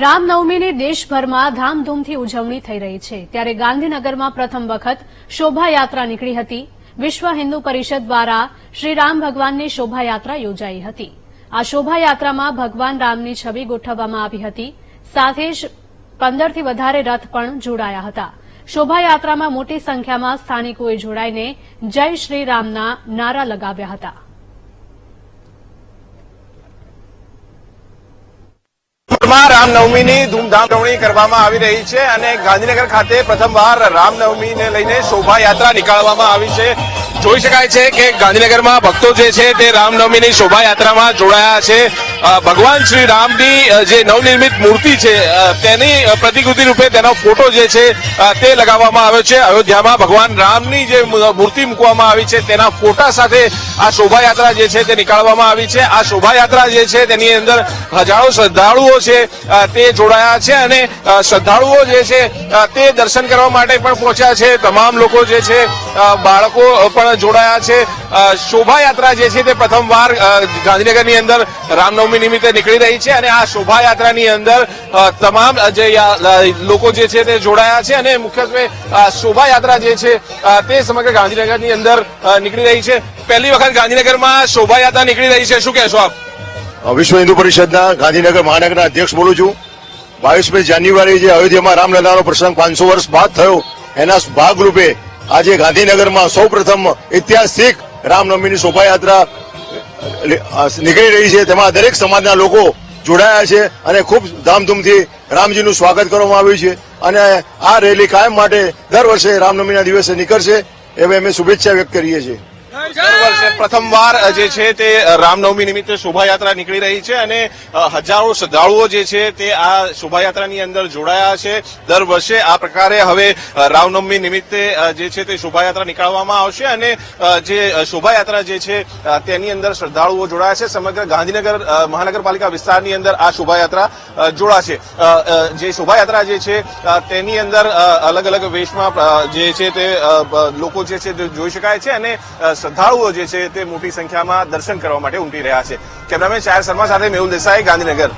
રામનવમીની દેશભરમાં ધામધૂમથી ઉજવણી થઈ રહી છે. ત્યારે ગાંધીનગરમાં પ્રથમ વખત શોભાયાત્રા નીકળી હતી. વિશ્વ હિન્દુ પરિષદ દ્વારા શ્રી રામ ભગવાનની શોભાયાત્રા યોજાઈ હતી. આ શોભાયાત્રામાં ભગવાન રામની છબી ગોઠવવામાં આવી હતી. સાથે જ પંદરથી વધારે રથ પણ જોડાયા હતા. શોભાયાત્રામાં મોટી સંખ્યામાં સ્થાનિકોએ જોડાઈને જય શ્રી રામના નારા લગાવ્યા હતા. માં રામનવમીની ધૂમધામ ઉજવણી કરવામાં આવી રહી છે અને ગાંધીનગર ખાતે પ્રથમવાર રામનવમીને લઈને શોભાયાત્રા નીકાળવામાં આવી છે. જોઈ શકાય છે કે ગાંધીનગરમાં ભક્તો જે છે તે રામનવમીની શોભાયાત્રામાં જોડાયા છે. ભગવાન શ્રી રામની જે નવનિર્મિત મૂર્તિ છે તેની પ્રતિકૃતિ રૂપે તેનો ફોટો જે છે તે લગાવવામાં આવ્યો છે. અયોધ્યામાં ભગવાન રામની જે મૂર્તિ મૂકવામાં આવી છે, તેના ફોટા સાથે આ શોભાયાત્રા જે છે તે નીકાળવામાં આવી છે. આ શોભાયાત્રા જે છે તેની અંદર હજારો શ્રદ્ધાળુઓ છે તે જોડાયા છે અને શ્રદ્ધાળુઓ જે છે તે દર્શન કરવા માટે પણ પહોંચ્યા છે. તમામ લોકો જે છે બાળકો પણ જોડાયા છે. શોભાયાત્રા જે છે તે પ્રથમવાર ગાંધીનગરની અંદર રામનવમી નિમિત્તે નીકળી રહી છે અને આ શોભાયાત્રાની અંદર તમામ જે લોકો જે છે તે જોડાયા છે અને મુખ્યત્વે શોભાયાત્રા જે છે તે સમગ્ર ગાંધીનગરની અંદર નીકળી રહી છે. પહેલી વખત ગાંધીનગરમાં શોભાયાત્રા નીકળી રહી છે. શું કહેશો આપ? વિશ્વ હિન્દુ પરિષદના ગાંધીનગર મહાનગરના અધ્યક્ષ બોલું છું. બાવીસમી જાન્યુઆરી જે અયોધ્યામાં રામલલાનો પ્રસંગ પાંચસો વર્ષ બાદ થયો, એના ભાગરૂપે આજે ગાંધીનગરમાં સૌપ્રથમ ઐતિહાસિક રામનવમીની શોભાયાત્રા નીકળી રહી છે. તેમાં દરેક સમાજના લોકો જોડાયા છે અને ખૂબ ધામધૂમથી રામજીનું સ્વાગત કરવામાં આવ્યું છે. અને આ રેલી કાયમ માટે દર વર્ષે રામનવમીના દિવસે નીકળશે. એવી અમે શુભેચ્છા વ્યક્ત કરીએ છીએ. પ્રથમવાર જે છે તે રામનવમી નિમિત્તે શોભાયાત્રા નીકળી રહી છે અને હજારો શ્રદ્ધાળુઓ જે છે તે આ શોભાયાત્રાની અંદર જોડાયા છે. દર વર્ષે આ પ્રકારે હવે રામનવમી નિમિત્તે જે છે તે શોભાયાત્રા નીકાળવામાં આવશે અને જે શોભાયાત્રા જે છે તેની અંદર શ્રદ્ધાળુઓ જોડાયા છે. સમગ્ર ગાંધીનગર મહાનગરપાલિકા વિસ્તારની અંદર આ શોભાયાત્રા જોડાશે. જે શોભાયાત્રા જે છે તેની અંદર અલગ અલગ વેશમાં જે છે તે લોકો જે છે જોઈ શકાય છે અને અ, શ્રદ્ધાળુઓ જે છે તે મોટી સંખ્યામાં દર્શન કરવા માટે ઉમટી રહ્યા છે. કેમેરામેન શાયર શર્મા સાથે મેહુલ દેસાઈ, ગાંધીનગર.